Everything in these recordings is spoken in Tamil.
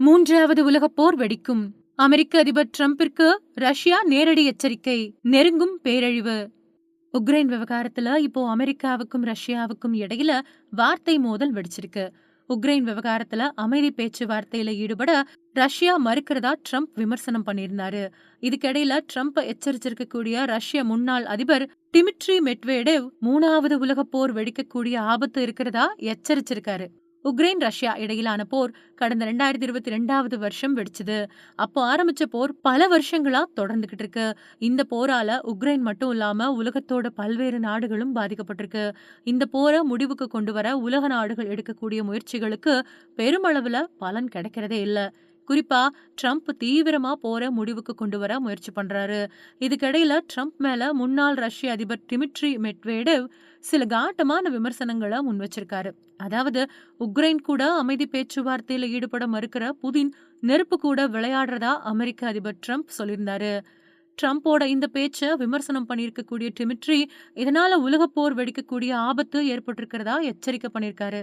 மூன்றாவது உலகப் போர் வெடிக்கும். அமெரிக்க அதிபர் டிரம்பிற்கு ரஷ்யா நேரடி எச்சரிக்கை. நெருங்கும் பேரழிவு. உக்ரைன் விவகாரத்துல இப்போ அமெரிக்காவுக்கும் ரஷ்யாவுக்கும் இடையில வார்த்தை மோதல் வெடிச்சிருக்கு. உக்ரைன் விவகாரத்துல அமைதி பேச்சுவார்த்தையில ஈடுபட ரஷ்யா மறுக்கிறதா ட்ரம்ப் விமர்சனம் பண்ணியிருந்தாரு. இதுக்கிடையில ட்ரம்ப் எச்சரிச்சிருக்கக்கூடிய ரஷ்ய முன்னாள் அதிபர் டிமிட்ரி மெட்வேடேவ் மூணாவது உலகப் போர் வெடிக்கக்கூடிய ஆபத்து இருக்கிறதா எச்சரிச்சிருக்காரு. உக்ரைன் ரஷ்யா இடையிலான போர் கடந்த ரெண்டாயிரத்தி இருபத்தி ரெண்டாவது வருஷம் வெடிச்சது. அப்போ ஆரம்பிச்ச போர் பல வருஷங்களா தொடர்ந்துகிட்டு இருக்கு. இந்த போரால உக்ரைன் மட்டும் இல்லாம உலகத்தோட பல்வேறு நாடுகளும் பாதிக்கப்பட்டிருக்கு. இந்த போரை முடிவுக்கு கொண்டு வர உலக நாடுகள் எடுக்கக்கூடிய முயற்சிகளுக்கு பெருமளவுல பலன் கிடைக்கிறதே இல்லை. குறிப்பா ட்ரம்ப் தீவிரமா போற முடிவுக்கு கொண்டு வர முயற்சி பண்றாரு. இதுக்கிடையில ட்ரம்ப் மேல முன்னாள் ரஷ்ய அதிபர் டிமிட்ரி மெட்வேடேவ் சில காட்டமான விமர்சனங்களை முன் வச்சிருக்காரு. அதாவது உக்ரைன் கூட அமைதி பேச்சுவார்த்தையில ஈடுபட மறுக்கிற புதின் நெருப்பு கூட விளையாடுறதா அமெரிக்க அதிபர் ட்ரம்ப் சொல்லியிருந்தாரு. ட்ரம்ப்போட இந்த பேச்சை விமர்சனம் பண்ணியிருக்கக்கூடிய டிமிட்ரி இதனால உலகப்போர் வெடிக்கக்கூடிய ஆபத்து ஏற்பட்டிருக்கிறதா எச்சரிக்கை பண்ணியிருக்காரு.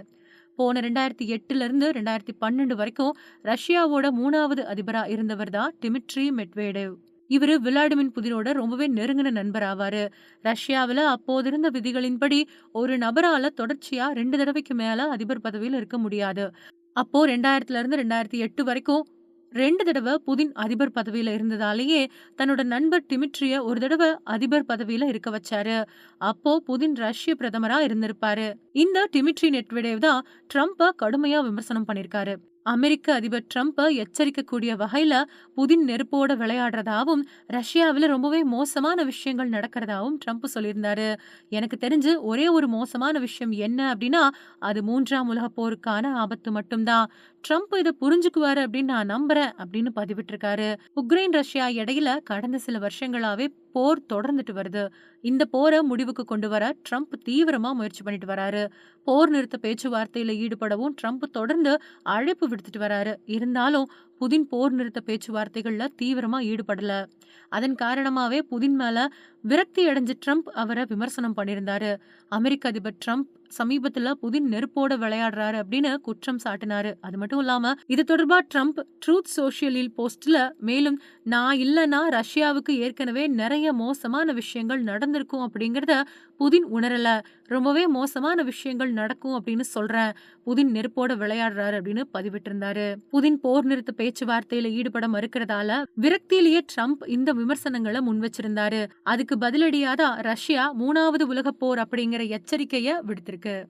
போன ரெண்டாயிரத்தி எட்டுல இருந்து ரெண்டாயிரத்தி பன்னெண்டு வரைக்கும் ரஷ்யாவோட மூணாவது அதிபரா இருந்தவர் தான் டிமிட்ரி மெட்வேடேவ். இவரு விளாடிமின் புதினோட ரொம்பவே நெருங்கின நண்பர் ஆவாரு ரஷ்யாவில் அப்போது இருந்த விதிகளின்படி ஒரு நபரால தொடர்ச்சியா ரெண்டு தடவைக்கு மேல அதிபர் பதவியில் இருக்க முடியாது. அப்போ ரெண்டாயிரத்துல இருந்து ரெண்டாயிரத்தி எட்டு வரைக்கும் ரெண்டு தடவை புதின் அதிபர் பதவியில இருந்ததாலேயே தன்னோட நண்பர் டிமிட்ரிய ஒரு தடவை அதிபர் பதவியில இருக்க வச்சாரு. அப்போ புதின் ரஷ்ய பிரதமரா இருந்திருப்பாரு. இந்த டிமிட்ரி நெட்விடேவ் தான் ட்ரம்ப்ப கடுமையா விமர்சனம் பண்ணிருக்காரு. அமெரிக்க அதிபர் ட்ரம்ப் எச்சரிக்கக்கூடிய வகையில புதின் நெருப்போட விளையாடுறதாவும் ரஷ்யாவில் ரொம்பவே மோசமான விஷயங்கள் நடக்கிறதாவும் ட்ரம்ப் சொல்லியிருந்தாரு. எனக்கு தெரிஞ்சு ஒரே ஒரு மோசமான விஷயம் என்ன அப்படின்னா அது மூன்றாம் உலக போருக்கான ஆபத்து மட்டும்தான். ட்ரம்ப் இதை புரிஞ்சுக்குவாரு அப்படின்னு நான் நம்புறேன் அப்படின்னு பதிவிட்டிருக்காரு. உக்ரைன் ரஷ்யா இடையில கடந்த சில வருஷங்களாவே போர் தொடர்ந்துட்டு வருது. இந்த போரை முடிவுக்கு கொண்டு வர ட்ரம்ப் தீவிரமா முயற்சி பண்ணிட்டு வராரு. போர் நிறுத்த பேச்சுவார்த்தையில ஈடுபடவும் ட்ரம்ப் தொடர்ந்து அழைப்பு எடுத்துட்டு வராரு. இருந்தாலும் புதின் போர் நிறுத்த பேச்சுவார்த்தைகளில் தீவிரமா ஈடுபடல. அதன் காரணமாவே புதின் மேல விரக்தி அடைஞ்ச ட்ரம்ப் அவரை விமர்சனம் பண்ணியிருந்தாரு. அமெரிக்க அதிபர் ட்ரம்ப் சமீபத்துல புதின் நெருப்போட விளையாடுறாரு அப்படின்னு குற்றம் சாட்டினாரு. அது மட்டும் இல்லாம இது தொடர்பா ட்ரம்ப் ட்ரூத் சோசியலில் போஸ்ட்ல மேலும் நான் இல்லைன்னா ரஷ்யாவுக்கு ஏற்கனவே நிறைய மோசமான விஷயங்கள் நடந்திருக்கும் அப்படிங்கறத புதின் உணரல. ரொம்பவே மோசமான விஷயங்கள் நடக்கும் அப்படின்னு சொல்றேன். புதின் நெருப்போட விளையாடுறாரு அப்படின்னு பதிவிட்டிருந்தாரு. புதின் போர் நிறுத்த பேச்சுவார்த்தையில ஈடுபட மறுக்கிறதால விரக்தியிலேயே ட்ரம்ப் இந்த விமர்சனங்களை முன் வச்சிருந்தாரு. அதுக்கு பதிலடியாதான் ரஷ்யா மூணாவது உலக போர் அப்படிங்கிற எச்சரிக்கைய விடுத்திருக்கு. இருக்குது